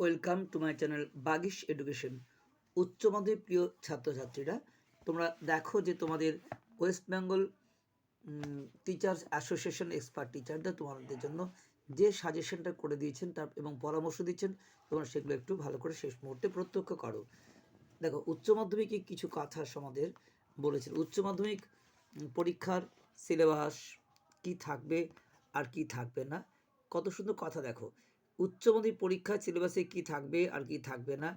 Welcome to my channel Bagish education. উচ্চ মাধ্যমিক প্রিয় ছাত্রছাত্রীরা, তোমরা দেখো যে তোমাদের West Bengal teachers association expert টিচাররা তোমাদের জন্য যে সাজেশনটা করে দিয়েছেন তার এবং পরামর্শ দিচ্ছেন, তোমরা সেগুলো একটু ভালো করে শেষ মুহূর্তে প্রত্যক্ষ করো। দেখো, উচ্চ মাধ্যমিকে কিছু কথা সমাদের বলেছেন। উচ্চ মাধ্যমিক পরীক্ষার সিলেবাস কি থাকবে আর কি থাকবে না? কত সুন্দর কথা দেখো। উচ্চ মাধ্যমিক পরীক্ষার সিলেবাসে কি থাকবে আর কি থাকবে না,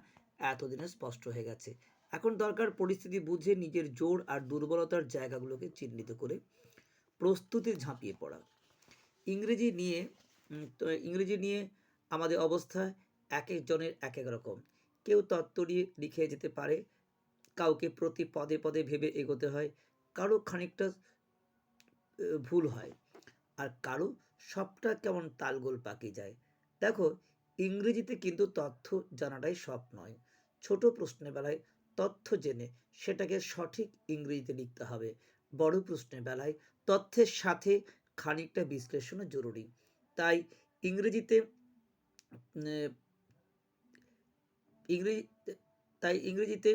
এতদিনে স্পষ্ট হয়ে গেছে। এখন দরকার পরিস্থিতি বুঝে নিজের জোর আর দুর্বলতার জায়গাগুলোকে চিহ্নিত করে প্রস্তুতি ঝাঁপিয়ে পড়া। ইংরেজি নিয়ে ইংরেজি নিয়ে আমাদের অবস্থা এক একজনের এক এক রকম। কেউ তত্ত্বরি লিখে যেতে পারে, কাউকে প্রতি পদে পদে ভেবে এগোতে হয়, কারও খানিকটা ভুল হয়, আর কারও সবটা কেমন তালগোল পাকে যায়। দেখো, ইংরেজিতে কিন্তু তথ্য জানাটাই সব নয়। ছোট প্রশ্নের বেলায় তথ্য জেনে সেটাকে সঠিক ইংরেজিতে লিখতে হবে। বড় প্রশ্নের বেলায় তথ্যের সাথে খানিকটা বিশ্লেষণও জরুরি। তাই ইংরেজিতে ইংরেজি, তাই ইংরেজিতে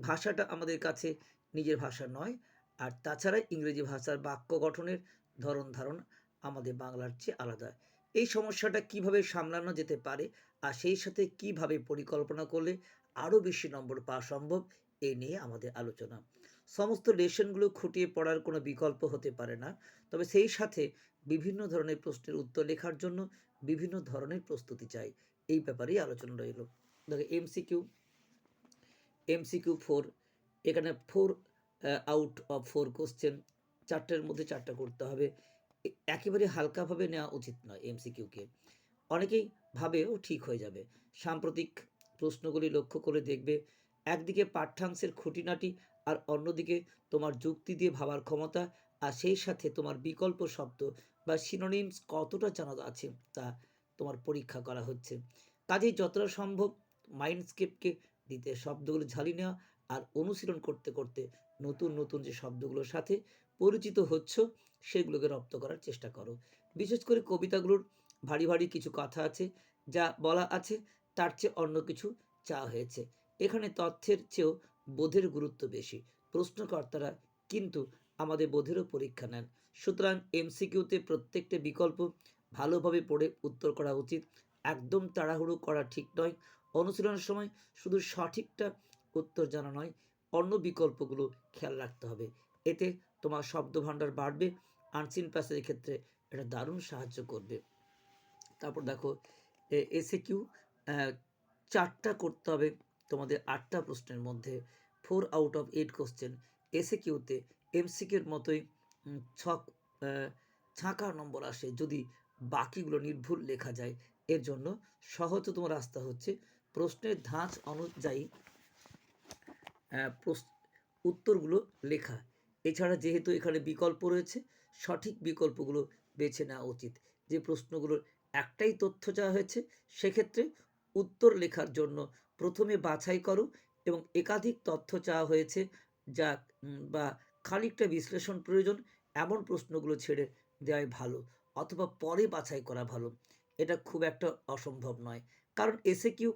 ভাষাটা আমাদের কাছে নিজের ভাষা নয়। আর তাছাড়া ইংরেজি ভাষার বাক্য গঠনের ধরন ধারণ আমাদের বাংলার চেয়ে আলাদা। এই সমস্যাটা কীভাবে সামলানো যেতে পারে? আর সেই সাথে কীভাবে পরিকল্পনা করলে আরও বেশি নম্বর পাওয়া সম্ভব? এই নিয়ে আমাদের আলোচনা। সমস্ত লেশনগুলো খুঁটিয়ে পড়ার কোনো বিকল্প হতে পারে না। তবে সেই সাথে বিভিন্ন ধরনের প্রশ্নের উত্তর লেখার জন্য বিভিন্ন ধরনের প্রস্তুতি চাই। এই ব্যাপারেই আলোচনা রইল। দেখো এমসিকিউ এমসিকিউ ফোর এখানে four out of four question চারটের মধ্যে চারটা করতে হবে। এ- একেবারে হালকাভাবে নেওয়া উচিত নয় এমসিকিউকে। অনেকেই ভাবেও ঠিক হয়ে যাবে। সাম্প্রতিক প্রশ্নগুলি লক্ষ্য করে দেখবে, একদিকে পাঠ্যাংশের খুঁটিনাটি আর অন্যদিকে তোমার যুক্তি দিয়ে ভাবার ক্ষমতা আর সেই সাথে তোমার বিকল্প শব্দ বা সিনোনিমস কতটা জানা আছে তা তোমার পরীক্ষা করা হচ্ছে। কাজেই যতটা সম্ভব মাইন্ডস্কেপকে দিতে শব্দগুলো ঝালি নেওয়া আর অনুশীলন করতে করতে নতুন নতুন যে শব্দগুলোর সাথে পরিচিত হচ্ছ, সেগুলোকে রপ্ত করার চেষ্টা করো। বিশেষ করে কবিতাগুলোর ভারী ভারী কিছু কথা আছে, যা বলা আছে, তার চেয়ে অন্য কিছু চাওয়া হয়েছে। এখানে তথ্যের চেয়েও বোধের গুরুত্ব বেশি। প্রশ্নকর্তারা কিন্তু আমাদের বোধেরও পরীক্ষা নেন। সুতরাং এমসিকিউতে প্রত্যেকটা বিকল্প ভালোভাবে পড়ে উত্তর করা উচিত। একদম তাড়াহুড়ো করা ঠিক নয়। অনুশীলনের সময় শুধু সঠিকটা উত্তর জানা নয় অন্য বিকল্পগুলো খেয়াল রাখতে হবে। এতে তোমার শব্দ ভাণ্ডার বাড়বে, আনসিন প্যাসেজের ক্ষেত্রে এটা দারুণ সাহায্য করবে। তারপর দেখো এসে কিউ চারটা করতে হবে তোমাদের আটটা প্রশ্নের মধ্যে। Four out of eight question এসে কিউতে এমসিকিউর মতোই ছক ছাঁকা নম্বর আসে যদি বাকিগুলো নির্ভুল লেখা যায়। এর জন্য সহজতম রাস্তা হচ্ছে প্রশ্নের ধাঁচ অনুযায়ী উত্তরগুলো লেখা। এছাড়া যেহেতু এখানে বিকল্প রয়েছে, সঠিক বিকল্পগুলো বেছে নেওয়া উচিত। যে প্রশ্নগুলোর একটাই তথ্য চাওয়া হয়েছে, সেক্ষেত্রে উত্তর লেখার জন্য প্রথমে বাছাই করো এবং একাধিক তথ্য চাওয়া হয়েছে যা বা খানিকটা বিশ্লেষণ প্রয়োজন, এমন প্রশ্নগুলো ছেড়ে দেওয়াই ভালো, অথবা পরে বাছাই করা ভালো। এটা খুব একটা অসম্ভব নয়। কারণ এসে কিউ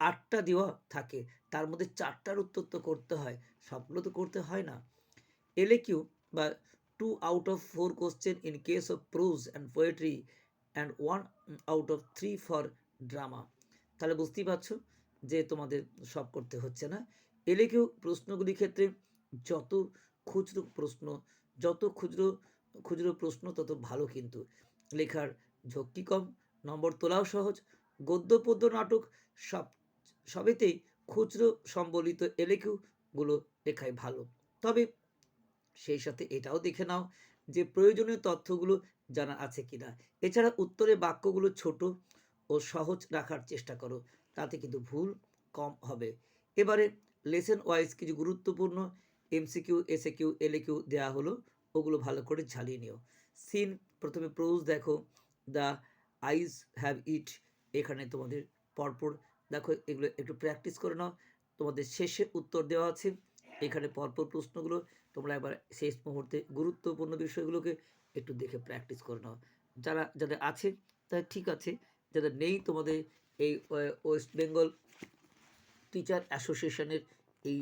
আটটা দেওয়া থাকে তার মধ্যে চারটার উত্তর তো করতে হয়, সবগুলো তো করতে হয় না। এলে কিউ বা two out of four question in case of prose and poetry and one out of three for drama তাহলে বুঝতেই পারছ যে তোমাদের সব করতে হচ্ছে না। এলে কিউ প্রশ্নগুলির ক্ষেত্রে যত খুচরো প্রশ্ন, যত খুচরো খুচরো প্রশ্ন তত ভালো কিন্তু। লেখার ঝক্কি কম, নম্বর তোলাও সহজ গদ্য পদ্য নাটক সব, সবেতেই খুচরো সম্বলিত এলেকিউগুলো লেখাই ভালো। তবে সেই সাথে এটাও দেখে নাও যে প্রয়োজনীয় তথ্যগুলো জানা আছে কিনা। এছাড়া উত্তরে বাক্যগুলো ছোট ও সহজ রাখার চেষ্টা করো, তাতে কিন্তু ভুল কম হবে। এবারে লেসেন ওয়াইজ কিছু গুরুত্বপূর্ণ এমসিকিউ এসএকিউ এলএকিউ দেওয়া হলো, ওগুলো ভালো করে ঝালিয়ে নিও। সিন প্রথমে প্রোজ দেখো দ্য আইজ হ্যাভ ইট এখানে তোমাদের পরপর দেখো, এগুলো একটু প্র্যাকটিস করে নাও। তোমাদের শেষে উত্তর দেওয়া আছে। এখানে পরপর প্রশ্নগুলো, তোমরা একবার শেষ মুহূর্তে গুরুত্বপূর্ণ বিষয়গুলোকে একটু দেখে প্র্যাকটিস করে নাও। যারা, যাদের আছে, তারা ঠিক আছে। যাদের নেই, তোমাদের এই ওয়েস্ট বেঙ্গল টিচার অ্যাসোসিয়েশনের এই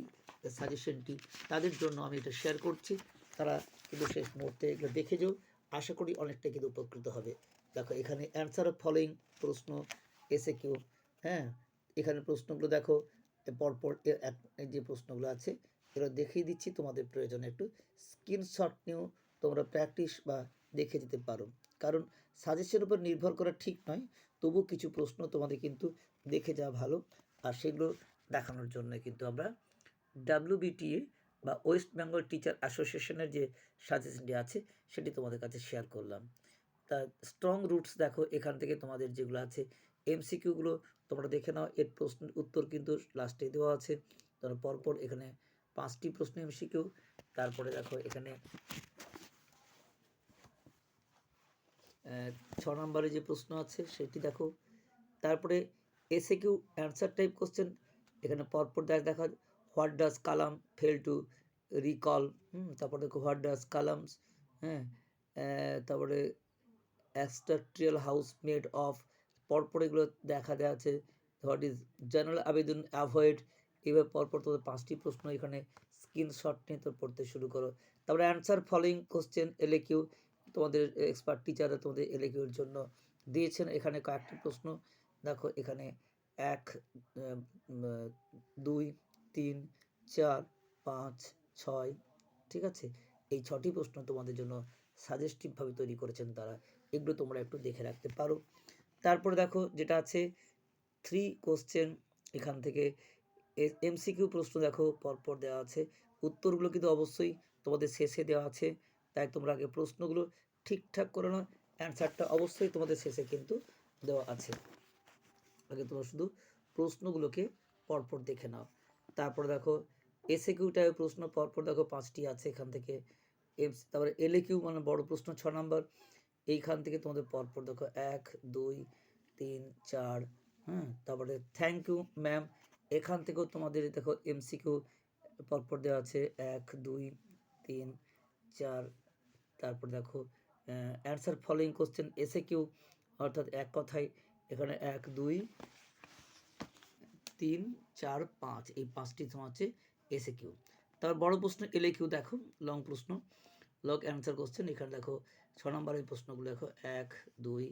সাজেশনটি তাদের জন্য আমি এটা শেয়ার করছি। তারা কিন্তু শেষ মুহূর্তে এগুলো দেখে যাও। আশা করি অনেকটা কিন্তু উপকৃত হবে। দেখো, এখানে অ্যান্সার অফ ফলোয়িং প্রশ্ন এসে কিউ হ্যাঁ? এখানে প্রশ্নগুলো দেখো পরপর যে প্রশ্নগুলো আছে, এগুলো দেখিয়ে দিচ্ছি, তোমাদের প্রয়োজনে একটু স্ক্রিনশট নিয়েও তোমরা প্র্যাকটিস বা দেখে যেতে পারো। কারণ সাজেশনের উপর নির্ভর করা ঠিক নয়, তবু কিছু প্রশ্ন তোমাদের কিন্তু দেখে যাওয়া ভালো, আর সেগুলো দেখানোর জন্য কিন্তু আমরা ডাব্লিউবিটিএ বা ওয়েস্ট বেঙ্গল টিচার অ্যাসোসিয়েশনের যে সাজেশনটি আছে, সেটি তোমাদের কাছে শেয়ার করলাম। তা স্ট্রং রুটস দেখো, এখান থেকে তোমাদের যেগুলো আছে এমসিকিউগুলো তোমরা দেখে নাও, এর প্রশ্ন, উত্তর কিন্তু লাস্টে দেওয়া আছে। তোমরা পরপর এখানে পাঁচটি প্রশ্ন এমসিকিউ তারপরে দেখো এখানে ছ নম্বরে যে প্রশ্ন আছে সেটি দেখো। তারপরে এসে কিউ অ্যান্সার টাইপ কোশ্চেন এখানে পরপর দেখ, দেখা what does Kalam fail to recall hmm, তারপরে দেখো হোয়াট ডাজ কালামস হ্যাঁ তারপরে অ্যাক্সট্রাক্ট্রিয়াল হাউস মেড অফ পরপর এগুলো দেখা আছে হোয়াট ইজ জেনারেল আবেদন অ্যাভয়েড এবার পরপর তোমাদের পাঁচটি প্রশ্ন এখানে স্ক্রিনশট নিয়ে তো পড়তে শুরু করো। তারপরে answer following question LA Q তোমাদের এক্সপার্ট টিচাররা তোমাদের এলে কিউর জন্য দিয়েছেন। এখানে কয়েকটি প্রশ্ন। দেখো এখানে এক দুই, তিন, চার, পাঁচ, ছয়, ঠিক আছে? এই ছটি প্রশ্ন তোমাদের জন্য সাজেস্টিভভাবে তৈরি করেছেন তারা। এগুলো তোমরা একটু দেখে রাখতে পারো। তারপরে দেখো যেটা আছে থ্রি কোশ্চেন এখান থেকে। এমসিকিউ প্রশ্ন দেখো পরপর দেওয়া আছে। উত্তরগুলো কিন্তু অবশ্যই তোমাদের শেষে দেওয়া আছে। তাই তোমরা আগে প্রশ্নগুলো ঠিকঠাক করে নাও। অ্যান্সারটা অবশ্যই তোমাদের শেষে কিন্তু দেওয়া আছে। আগে তোমরা শুধু প্রশ্নগুলোকে পরপর দেখে নাও। তারপর দেখো এসে কিউ টাইপের প্রশ্ন পরপর দেখো পাঁচটি আছে এখান থেকে। এম তারপরে এলএ কিউ মানে বড় প্রশ্ন, ছ নাম্বার। এইখান থেকে তোমাদের পরপর দেখো এক, দুই, তিন, চার হ্যাঁ তারপরে থ্যাংক ইউ ম্যাম এখান থেকেও তোমাদের দেখো এমসিকিউ পরপর দেওয়া আছে। এক, দুই, তিন, চার, তারপর দেখো answer following question SA Q অর্থাৎ এক কথায় এখানে এক, দুই, তিন, চার, পাঁচ, এই পাঁচটি তোমার হচ্ছে এসে কিউ তারপর বড় প্রশ্ন এলে কিউ দেখো লং প্রশ্ন লং অ্যান্সার কোশ্চেন এখানে দেখো ছ নম্বরের প্রশ্নগুলো দেখো, এক, দুই,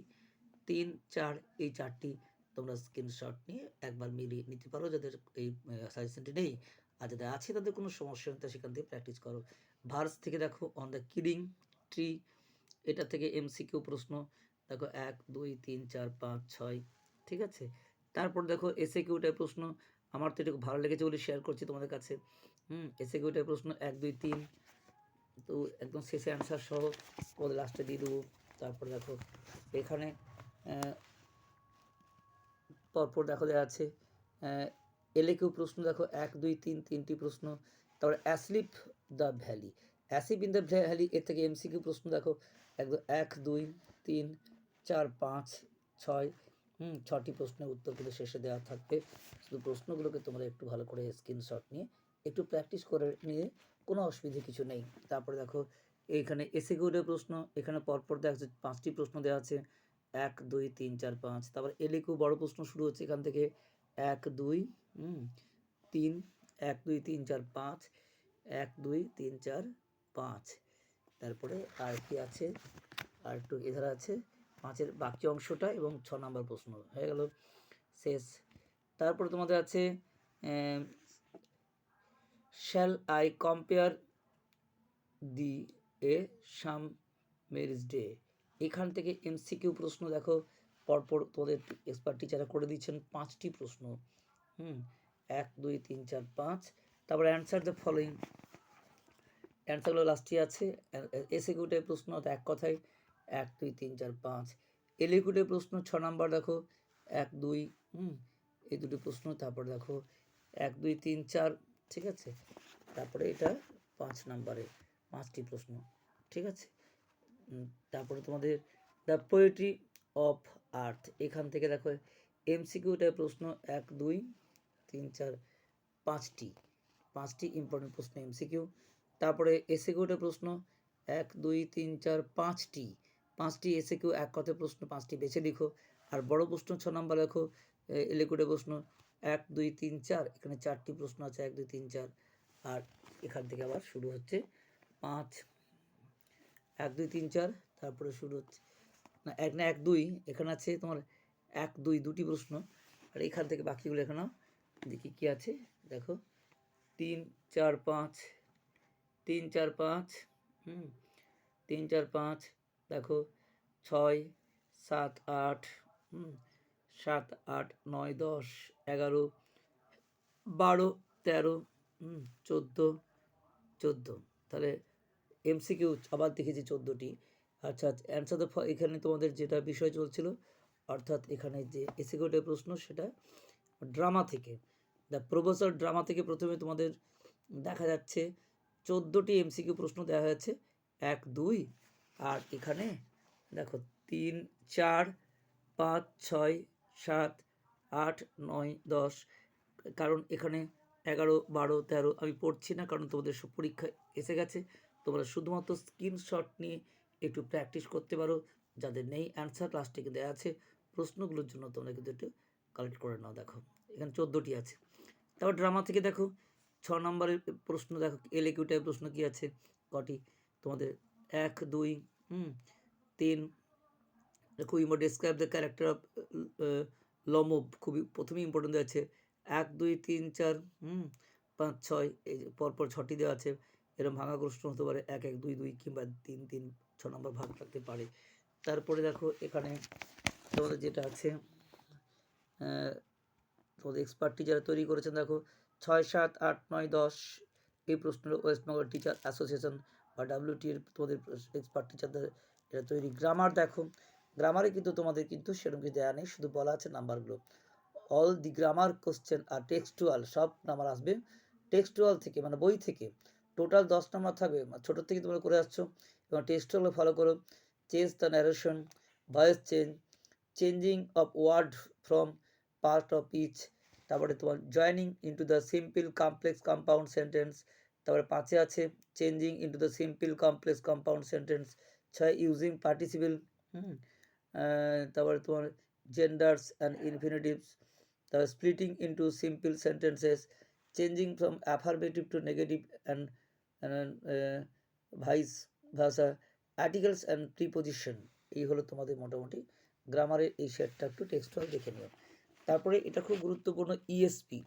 তিন, চার, এই চারটি তোমরা স্ক্রিনশট নিয়ে একবার মিলিয়ে নিতে পারো যাদের এই সাজেশনটি নেই আর যাদের আছে তাদের কোনো সমস্যা নেই তারা সেখান থেকে প্র্যাকটিস করো। ভার্স থেকে দেখো অন দ্য কিলিং ট্রি এটা থেকে এমসিকিউ প্রশ্ন, দেখো, এক, দুই, তিন, চার, পাঁচ, ছয়, ঠিক আছে? তারপর দেখো এসে কিউটায় প্রশ্ন, আমার তো এটা খুব ভালো লেগেছে বলে শেয়ার করছি তোমাদের কাছে। হুম এসে কিউটায় প্রশ্ন, এক, দুই, তিন তো একদম শেষে অ্যান্সার সহ ওদের লাস্টে দিয়ে দেবো। তারপর দেখো, এখানে পরপর দেখো দেওয়া আছে এলে কেউ প্রশ্ন দেখো, এক, দুই, তিন, তিনটি প্রশ্ন। তারপর asleep the valley asleep in the valley এর থেকে এমসিকিউ প্রশ্ন দেখো, একদম এক, দুই, তিন, চার, পাঁচ, ছয়, হুম, ছটি প্রশ্নের উত্তর কিন্তু শেষে দেওয়া থাকবে। শুধু প্রশ্নগুলোকে তোমরা একটু ভালো করে স্ক্রিনশট নিয়ে, একটু প্র্যাকটিস করে নিয়ে কোনো অসুবিধে কিছু নেই। তারপরে দেখো এইখানে এসে গৌড়ের প্রশ্ন, এখানে পরপর দেখা যাচ্ছে পাঁচটি প্রশ্ন দেওয়া আছে। এক, দুই, তিন, চার, পাঁচ। তারপর এলেকু বড় প্রশ্ন শুরু হচ্ছে এখান থেকে। এক, দুই তিন, এক, দুই, তিন, চার, পাঁচ, এক, দুই, তিন, চার, পাঁচ। তারপরে আর কি আছে? আর একটু এধারে আছে। পাঁচের বাকি অংশটা এবং ছ নম্বর প্রশ্ন। হয়ে গেল। শেষ। তারপরে তোমাদের আছে shall I compare thee a summer's day এখান থেকে এমসিকিউ প্রশ্ন দেখো। পরপর তোমাদের এক্সপার্ট টিচাররা করে দিচ্ছেন পাঁচটি প্রশ্ন। হুম, এক, দুই, তিন, চার, পাঁচ। তারপর অ্যান্সার দ্য ফলোয়িং অ্যান্সারগুলো লাস্টে আছে। এসিকিউটিভ প্রশ্ন এক কথায়। এক, দুই, তিন, চার, পাঁচ। এলিকিউটিভ প্রশ্ন ছ নাম্বার দেখো। এক, দুই, হুম, এই দুটি প্রশ্ন। তারপর দেখো। এক, দুই, তিন, চার ঠিক আছে? তারপরে এটা পাঁচ নাম্বারে, পাঁচটি প্রশ্ন, ঠিক আছে? তারপরে তোমাদের দ্য পোয়েট্রি অফ আর্থ, এখান থেকে দেখো এমসিকিউটার প্রশ্ন, এক, দুই, তিন, চার, পাঁচটি পাঁচটি ইম্পর্টেন্ট প্রশ্ন এমসিকিউ। তারপরে এসিকিউটার প্রশ্ন, এক, দুই, তিন, চার, পাঁচটি পাঁচটি এসিকিউ, এক কথায় প্রশ্ন, পাঁচটি বেছে লিখো। আর বড় প্রশ্ন ছ নম্বর লেখো এলেকুটে প্রশ্ন এক, দুই, তিন, চার, এখানে চারটি প্রশ্ন আছে, এক, দুই, তিন, চার। আর এখান থেকে আবার শুরু হচ্ছে পাঁচ। এক, দুই, তিন, চার, তারপরে শুরু হচ্ছে। না, এক না, এক, দুই, এখানে আছে তোমার এক, দুই, দুটি প্রশ্ন। আর এখান থেকে বাকিগুলো এখানে দেখি কী আছে। দেখো, তিন, চার, পাঁচ, তিন, চার, পাঁচ, হুম, তিন, চার, পাঁচ, দেখো, ছয়, সাত, আট, হুম সাত, আট, নয়, দশ, এগারো, বারো, তেরো চোদ্দ চোদ্দ। তাহলে এমসিকিউ আবার দেখেছি চোদ্দোটি। আচ্ছা অ্যান্সার দ্য এখানে তোমাদের যেটা বিষয় চলছিল, অর্থাৎ এখানে যে এসিকিউটিভ প্রশ্ন, সেটা ড্রামা থেকে। দ্য প্রফেসর ড্রামা থেকে প্রথমে তোমাদের দেখা যাচ্ছে, চোদ্দোটি এমসিকিউ প্রশ্ন দেওয়া হয়েছে, এক, দুই, আর এখানে দেখো, তিন, চার, পাঁচ, ছয় সাত, আট, নয়, দশ, কারণ এখানে এগারো, বারো, তেরো আমি পড়ছি না কারণ তোমাদের সব পরীক্ষা এসে গেছে। তোমরা শুধুমাত্র স্ক্রিনশট নিয়ে একটু প্র্যাকটিস করতে পারো। যাদের নেই অ্যান্সার লাস্টে দেওয়া আছে। প্রশ্নগুলোর জন্য তোমরা কিন্তু একটু কালেক্ট করে নাও, দেখো। এখানে চোদ্দোটি আছে। তারপর ড্রামা থেকে দেখো, ছ নম্বরের প্রশ্ন দেখো এলএকিউ টাইপ প্রশ্ন কী আছে? কটি? তোমাদের এক, দুই, হুম, তিন imo describe the character of Lob, খুবই প্রথমেই ইম্পর্টেন্ট দেওয়া আছে। এক, দুই, তিন, চার পাঁচ, ছয়, এই পরপর ছটি দেওয়া আছে। এরকম ভাঙা প্রশ্ন হতে পারে এক এক, দুই দুই কিংবা তিন তিন, ছ নম্বর ভাগ থাকতে পারে। তারপরে দেখো এখানে তোমাদের যেটা আছে তোমাদের এক্সপার্ট টিচার তৈরি করেছেন দেখো, ছয়, সাত, আট, নয়, দশ, এই প্রশ্নটা ওয়েস্ট বেঙ্গল টিচার অ্যাসোসিয়েশন বা ডাব্লিউটির তোমাদের এক্সপার্ট টিচারদের এটা তৈরি। গ্রামার দেখো গ্রামারে কিন্তু তোমাদের কিন্তু সেরকম কিছু দেওয়া নেই, শুধু বলা আছে নাম্বারগুলো অল দি গ্রামার কোশ্চেন আর টেক্সটুয়াল সব নাম্বার আসবে টেক্সটুয়াল থেকে মানে বই থেকে। টোটাল দশ নাম্বার থাকবে ছোটোর থেকে তোমরা করে আসছো। এবং টেক্সটুয়ালও ফলো করো। Change the narration voice change changing of word from part of each তারপরে তোমার joining into the simple complex compound sentence তারপরে পাঁচে আছে changing into the simple complex compound sentence ছয় ইউজিং পার্টিসিপেল হুম। তারপরে তোমার জেন্ডার্স অ্যান্ড ইনফিনিটিভস তারপর splitting into simple sentences changing from affirmative to negative and vice versa articles and preposition এই হলো তোমাদের মোটামুটি গ্রামারের এই সেটটা একটু টেক্সটুয়াল দেখে নিও। তারপরে এটা খুব গুরুত্বপূর্ণ E ইএসপি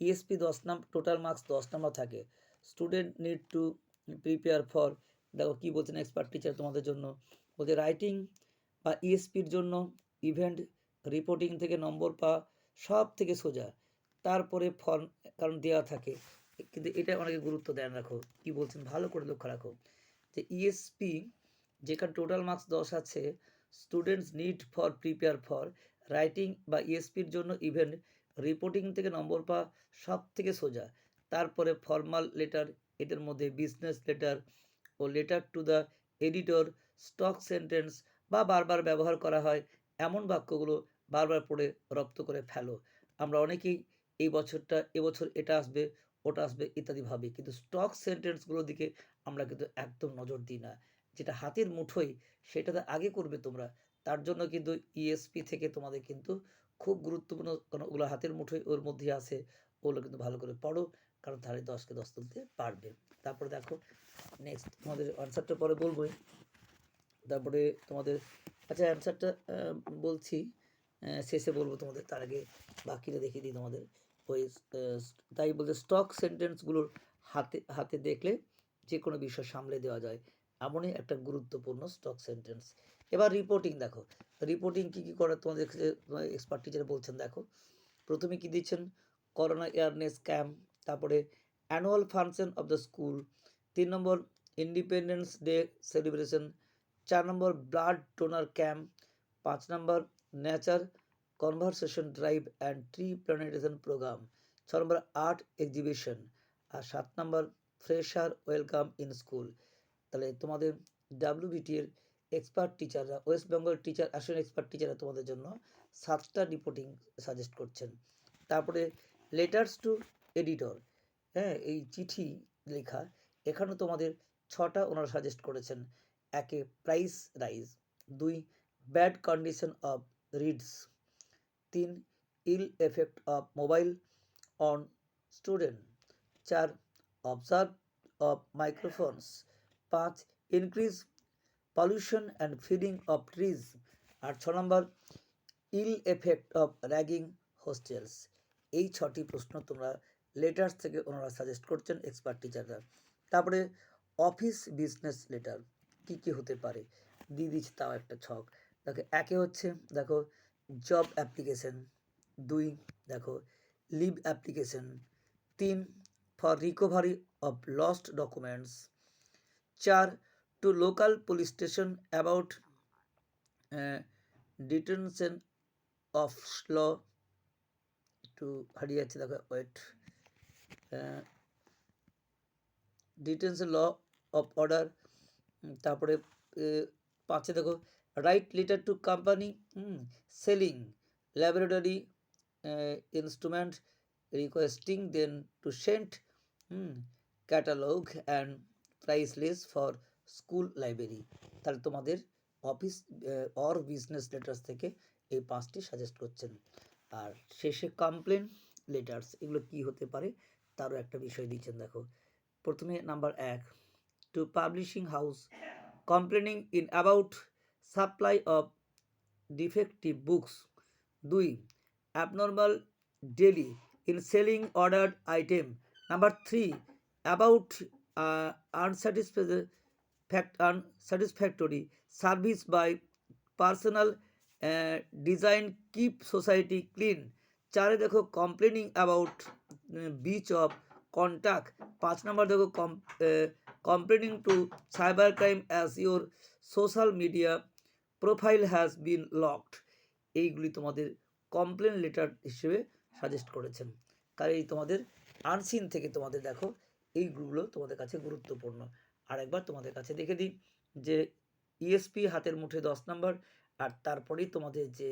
ইএসপি দশ নাম টোটাল মার্কস দশ নাম্বার থাকে। Student need to prepare for দেখো কী বলছেন এক্সপার্ট টিচার তোমাদের জন্য? বলছে রাইটিং বা ইএসপির জন্য ইভেন্ট রিপোর্টিং থেকে নম্বর পাওয়া সব থেকে সোজা। তারপরে ফর্ম কারণ দেওয়া থাকে। কিন্তু এটা অনেকে গুরুত্ব দেন রাখো কি বলছেন? ভালো করে লক্ষ্য রাখো। যে ইএসপি যেখানে টোটাল মার্কস দশ আছে students need for prepare for writing বা ইএসপির জন্য ইভেন্ট রিপোর্টিং থেকে নম্বর পাওয়া সব থেকে সোজা। তারপরে ফর্মাল লেটার এদের মধ্যে business letter O letter to the editor stock sentence বা বারবার ব্যবহার করা হয়, এমন বাক্যগুলো বারবার পড়ে রপ্ত করে ফেলো। আমরা অনেকেই এই বছরটা এবছর এটা আসবে, ওটা আসবে ইত্যাদি ভাবি। কিন্তু স্টক সেন্টেন্সগুলোর দিকে আমরা কিন্তু একদম নজর দিই না। যেটা হাতের মুঠোয় সেটাতে আগে করবে তোমরা। তার জন্য কিন্তু ইএসপি থেকে তোমাদের কিন্তু খুব গুরুত্বপূর্ণ কারণ ওগুলো হাতের মুঠোয় ওর মধ্যে আছে, ওগুলো কিন্তু ভালো করে পড়ো। কারণ তাহলে দশকে দশ তুলতে পারবে। তারপরে দেখো নেক্সট তোমাদের আনসারটা পরে বলবোই। তারপরে তোমাদের আচ্ছা অ্যান্সারটা বলছি শেষে বলব তোমাদের, তার আগে বাকিটা দেখিয়ে দিই তোমাদের, ওই তাই বলতে স্টক সেন্টেন্সগুলোর হাতে হাতে দেখলে যে কোনো বিষয় সামলে দেওয়া যায়, এমনই একটা গুরুত্বপূর্ণ স্টক সেন্টেন্স এবার রিপোর্টিং দেখো রিপোর্টিং কী কী করে তোমাদের এক্সপার্ট টিচার বলছেন দেখো, প্রথমে কি দিচ্ছেন করোনা এয়ারনেস ক্যাম্প তারপরে annual function of the school তিন নম্বর ইন্ডিপেন্ডেন্স ডে সেলিব্রেশন চার নম্বর ব্লাড ডোনার ক্যাম্প, পাঁচ number nature conversation drive and tree plantation programme, ছ নম্বর আর্ট এক্সিবিশন আর সাত number fresher welcome in school. তাহলে তোমাদের WBT এর এক্সপার্ট টিচাররা, West Bengal teacher association expert টিচাররা তোমাদের জন্য সাতটা রিপোর্টিং সাজেস্ট করছেন। তারপরে লেটার্স টু এডিটর হ্যাঁ এই চিঠি লেখা, এখানেও তোমাদের ছটা ওনারা সাজেস্ট করেছেন। একে প্রাইস রাইজ দুই ব্যাড কন্ডিশন অফ রিডস তিন ill effect of mobile on student চার অবজার্ভ অফ মাইক্রোফোনস পাঁচ increase pollution and feeding of trees আর ছ নম্বর ill effect of ragging hostels এই ছটি প্রশ্ন তোমরা লেটার্স থেকে ওনারা সাজেস্ট করছেন এক্সপার্ট টিচাররা তারপরে অফিস বিজনেস লেটার কী কী হতে পারে? দিয়ে দিচ্ছি তাও একটা ছক। দেখো, একে হচ্ছে, দেখো জব অ্যাপ্লিকেশন দুই, দেখো লিভ অ্যাপ্লিকেশন তিন for recovery of lost documents চার to local police station about detention of law একটু হারিয়ে যাচ্ছে, দেখো wait detention law of order তারপরে পাঁচে দেখো write letter to company selling laboratory instrument requesting then to sent catalogue and price list for school library তাহলে তোমাদের office or business letters থেকে এই পাঁচটি সাজেস্ট করছেন। আর শেষে কমপ্লেন লেটার্স এগুলো কি হতে পারে? তারও একটা বিষয় দিচ্ছেন দেখো। প্রথমে নাম্বার এক to publishing house complaining in about supply of defective books দুই abnormal delay in selling ordered item number three about unsatisfact unsatisfactory service by personal design keep society clean চারে দেখো complaining about beach of contact পাঁচ number দেখো com complaining to cyber crime as your social media profile has been locked এইগুলি তোমাদের complain letter হিসেবে suggest করেছেন। কারণ তোমাদের আনসিন থেকে তোমাদের দেখো এইগুলো তোমাদের কাছে গুরুত্বপূর্ণ। আর একবার তোমাদের কাছে দেখে দিই যে ইএসপি হাতের মুঠে দশ নম্বর আর তারপরেই তোমাদের যে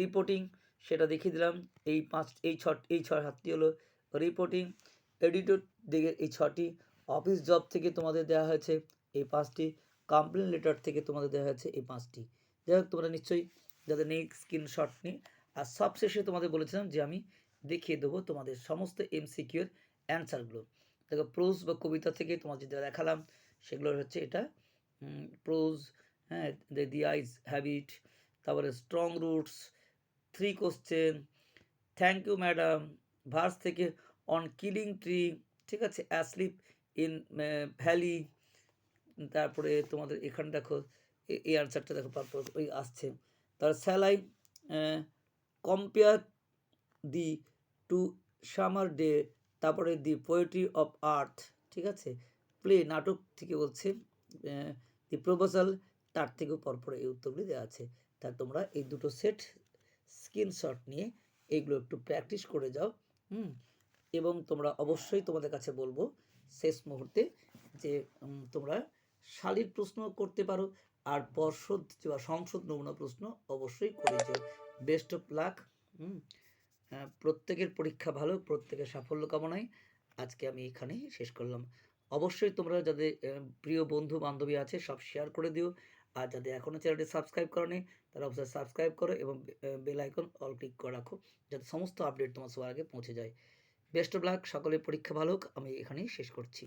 রিপোর্টিং সেটা দেখিয়ে দিলাম। এই পাঁচ, এই ছ এই ছয় হাতটি হলো রিপোর্টিং এডিটর দিকে এই ছটি অফিস জব থেকে তোমাদের দেওয়া হয়েছে, এই পাঁচটি কমপ্লেন লেটার থেকে তোমাদের দেওয়া হয়েছে এই পাঁচটি। যাই হোক, তোমরা নিশ্চয়ই যাদের নেই স্ক্রিনশট নিই, আর সবশেষে তোমাদের বলেছিলাম যে আমি দেখিয়ে দেবো তোমাদের সমস্ত এমসিকিউর অ্যান্সারগুলো দেখো প্রোজ বা কবিতা থেকে তোমার যেটা দেখালাম, সেগুলো হচ্ছে এটা প্রোজ হ্যাঁ দি আইজ হ্যাবিট তারপরে strong roots three question thank you madam verse থেকে অন কিলিং ট্রি ঠিক আছে অ্যাসলিপ ইন ভ্যালি তারপরে তোমাদের এখানে দেখো এই আনসারটা দেখো ওই আসছে। তার shall I compare thee to summer day তারপরে দি পোয়েট্রি অফ আর্থ ঠিক আছে? প্লে নাটক থেকে বলছে দি প্রপোজাল তার থেকেও পরপর এই উত্তরগুলি দেওয়া আছে। তা তোমরা এই দুটো সেট স্ক্রিনশট নিয়ে এইগুলো একটু প্র্যাকটিস করে যাও, হুম? এবং তোমরা অবশ্যই তোমাদের কাছে বলব শেষ মুহূর্তে যে তোমরা শালীর প্রশ্ন করতে পারো আর পর্ষদ বা সংসদ নমুনা প্রশ্ন অবশ্যই করে যেও। বেস্ট অফ লাক হুম প্রত্যেকের পরীক্ষা ভালো, প্রত্যেকের সাফল্য কামনায় আজকে আমি এখানেই শেষ করলাম। অবশ্যই তোমরা যাদের প্রিয় বন্ধু বান্ধবী আছে সব শেয়ার করে দিও আর যাদের এখনও চ্যানেলটি সাবস্ক্রাইব করনি তারা অবশ্যই সাবস্ক্রাইব করো এবং বেল আইকন অল ক্লিক করে রাখো যাতে সমস্ত আপডেট তোমার সবার আগে পৌঁছে যায়। বেস্ট অফ লাক সকলের পরীক্ষা ভালো হোক আমি এখানেই শেষ করছি।